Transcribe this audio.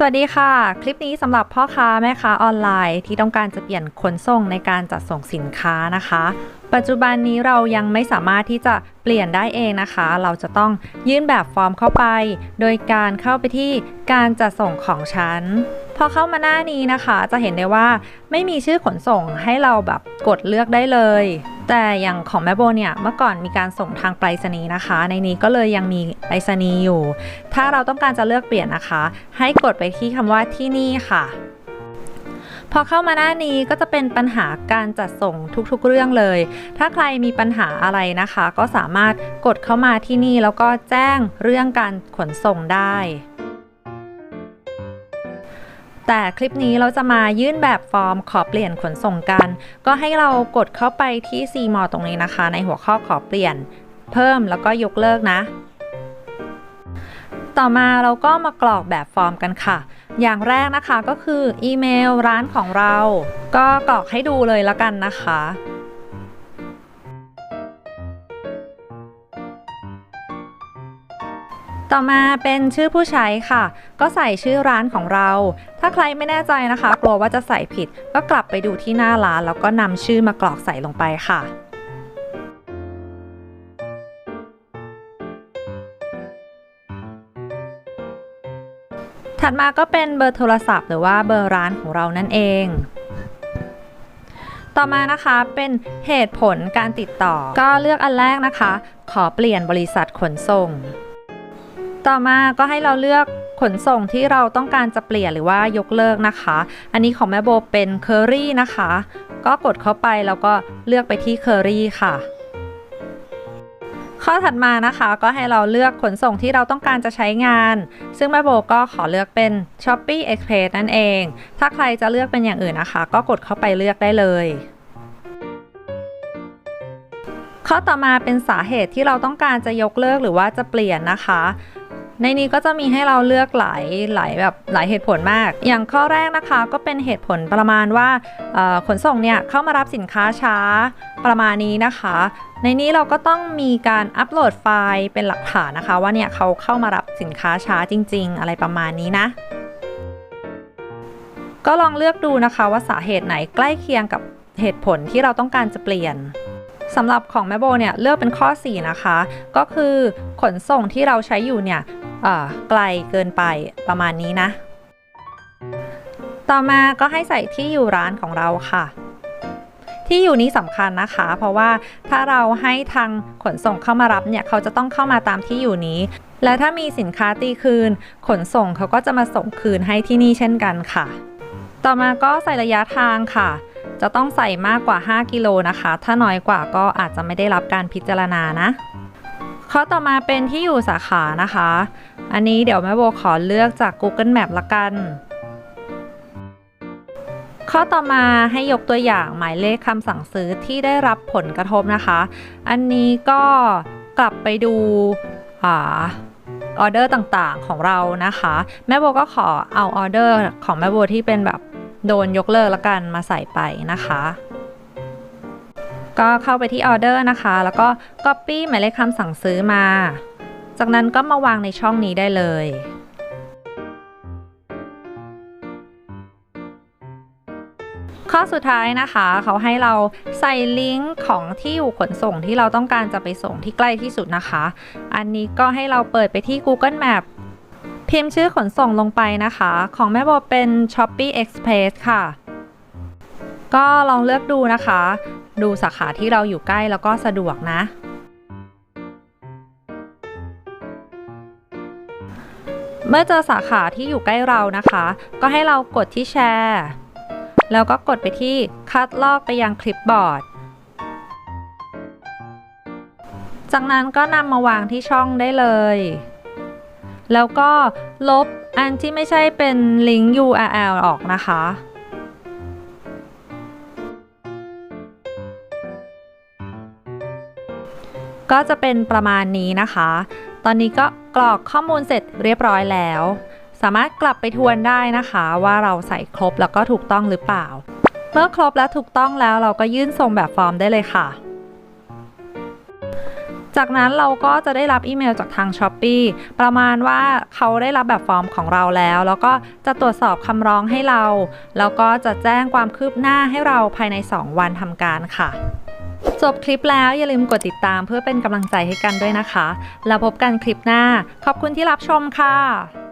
สวัสดีค่ะ คลิปนี้สำหรับพ่อค้าแม่ค้าออนไลน์ที่ต้องการจะเปลี่ยนขนส่งในการจัดส่งสินค้านะคะ ปัจจุบันนี้เรายังไม่สามารถที่จะเปลี่ยนได้เองนะคะ เราจะต้องยื่นแบบฟอร์มเข้าไป โดยการเข้าไปที่การจัดส่งของฉันพอเข้ามาหน้านี้นะคะ จะเห็นได้ว่าไม่มีชื่อขนส่งให้เราแบบกดเลือกได้เลย แต่อย่างของแม่โบเนี่ยเมื่อก่อนมีการส่งทางไปรษณีย์นะคะ ในนี้ก็เลยยังมีไปรษณีย์อยู่ ถ้าเราต้องการจะเลือกเปลี่ยนนะคะ ให้กดไปที่คำว่าที่นี่ค่ะ พอเข้ามาหน้านี้ก็จะเป็นปัญหาการจัดส่งทุกๆเรื่องเลย ถ้าใครมีปัญหาอะไรนะคะ ก็สามารถกดเข้ามาที่นี่แล้วก็แจ้งเรื่องการขนส่งได้ แต่คลิปนี้เราจะมายื่นแบบฟอร์มขอเปลี่ยนขนส่งกัน ก็ให้เรากดเข้าไปที่ c m ตรงนี้นะคะ ในหัวข้อขอเปลี่ยน เพิ่มแล้วก็ยกเลิกนะ ต่อมาเราก็มากรอกแบบฟอร์มกันค่ะ อย่างแรกนะคะก็คืออีเมลร้านของเรา ก็กรอกให้ดูเลยละกันนะคะ ต่อมาเป็นชื่อผู้ใช้ค่ะ ก็ใส่ชื่อร้านของเรา ถ้าใครไม่แน่ใจนะคะ กลัวว่าจะใส่ผิด ก็กลับไปดูที่หน้าร้าน แล้วก็นำชื่อมากรอกใส่ลงไปค่ะถัดมาก็เป็นเบอร์โทรศัพท์หรือว่าเบอร์ร้านของเรานั่นเอง ต่อมานะคะเป็นเหตุผลการติดต่อ ก็เลือกอันแรกนะคะ ขอเปลี่ยนบริษัทขนส่ง ต่อมาก็ให้เราเลือกขนส่งที่เราต้องการจะเปลี่ยนหรือว่ายกเลิกนะคะ อันนี้ของแม่โบเป็นเคอรี่นะคะ ก็กดเข้าไปแล้วก็เลือกไปที่เคอรี่ค่ะ ข้อถัดมานะคะก็ให้เราเลือกขนส่งที่เราต้องการจะใช้งาน ซึ่งแม่โบก็ขอเลือกเป็น Shopee Express นั่นเอง ถ้าใครจะเลือกเป็นอย่างอื่นนะคะ ก็กดเข้าไปเลือกได้เลยข้อต่อมาเป็นสาเหตุที่เราต้องการจะยกเลิกหรือว่าจะเปลี่ยนนะคะ ในนี้ก็จะมีให้เราเลือกหลายหลายแบบหลายเหตุผลมาก อย่างข้อแรกนะคะก็เป็นเหตุผลประมาณว่าขนส่งเนี่ยเข้ามารับสินค้าช้าประมาณนี้นะคะ ในนี้เราก็ต้องมีการอัปโหลดไฟล์เป็นหลักฐานนะคะ ว่าเนี่ยเขาเข้ามารับสินค้าช้าจริง ๆ อะไรประมาณนี้นะก็ลองเลือกดูนะคะว่าสาเหตุไหนใกล้เคียงกับเหตุผลที่เราต้องการจะเปลี่ยน สำหรับของแม่โบเนี่ยเลือกเป็นข้อ 4 นะคะ ก็คือขนส่งที่เราใช้อยู่เนี่ยไกลเกินไปประมาณนี้นะ ต่อมาก็ให้ใส่ที่อยู่ร้านของเราค่ะ ที่อยู่นี้สำคัญนะคะ เพราะว่าถ้าเราให้ทางขนส่งเข้ามารับเนี่ยเขาจะต้องเข้ามาตามที่อยู่นี้ และถ้ามีสินค้าตีคืน ขนส่งเขาก็จะมาส่งคืนให้ที่นี่เช่นกันค่ะ ต่อมาก็ใส่ระยะทางค่ะ จะต้องใส่มากกว่า 5 กิโลนะคะ ถ้าน้อยกว่าก็อาจจะไม่ได้รับการพิจารณานะข้อต่อมาเป็นที่อยู่สาขานะคะ อันนี้เดี๋ยวแม่โบขอเลือกจาก Google Map ละกัน ข้อต่อมาให้ยกตัวอย่างหมายเลขคำสั่งซื้อที่ได้รับผลกระทบนะคะ อันนี้ก็กลับไปดูอ่าออเดอร์ต่างๆของเรานะคะ แม่โบก็ขอเอาออเดอร์ของแม่โบที่เป็นแบบ โดนยกเลิกแล้วกันมาใส่ไปนะคะ ก็เข้าไปที่ออเดอร์นะคะ แล้วก็ Copy หมายเลขคำสั่งซื้อมา จากนั้นก็มาวางในช่องนี้ได้เลยข้อสุดท้ายนะคะ เขาให้เราใส่ลิงก์ของที่อยู่ขนส่งที่เราต้องการจะไปส่งที่ใกล้ที่สุดนะคะ อันนี้ก็ให้เราเปิดไปที่ Google Map พิมพ์ชื่อขนส่งลงไปนะคะ ของแม่โบเป็น Shopee Express ค่ะ ก็ลองเลือกดูนะคะ ดูสาขาที่เราอยู่ใกล้แล้วก็สะดวกนะ เมื่อเจอสาขาที่อยู่ใกล้เรานะคะ ก็ให้เรากดที่แชร์แล้วก็กดไปที่คัดลอกไปยังคลิปบอร์ด จากนั้นก็นำมาวางที่ช่องได้เลย แล้วก็ลบอันที่ไม่ใช่เป็นลิงก์ URL ออกนะคะ ก็จะเป็นประมาณนี้นะคะ ตอนนี้ก็กรอกข้อมูลเสร็จเรียบร้อยแล้ว สามารถกลับไปทวนได้นะคะ ว่าเราใส่ครบแล้วก็ถูกต้องหรือเปล่า เมื่อครบและถูกต้องแล้วเราก็ยื่นส่งแบบฟอร์มได้เลยค่ะ จากนั้นเราก็จะได้รับอีเมลจากทาง s h อ p e e ประมาณว่าเขาได้รับแบบฟอร์มของเราแล้ว แล้วก็จะตรวจสอบคำร้องให้เรา แล้วก็จะแจ้งความคืบหน้าให้เราภายใน 2 วันทำการค่ะจบคลิปแล้วอย่าลืมกดติดตามเพื่อเป็นกำลังใจให้กันด้วยนะคะ แล้วพบกันคลิปหน้า ขอบคุณที่รับชมค่ะ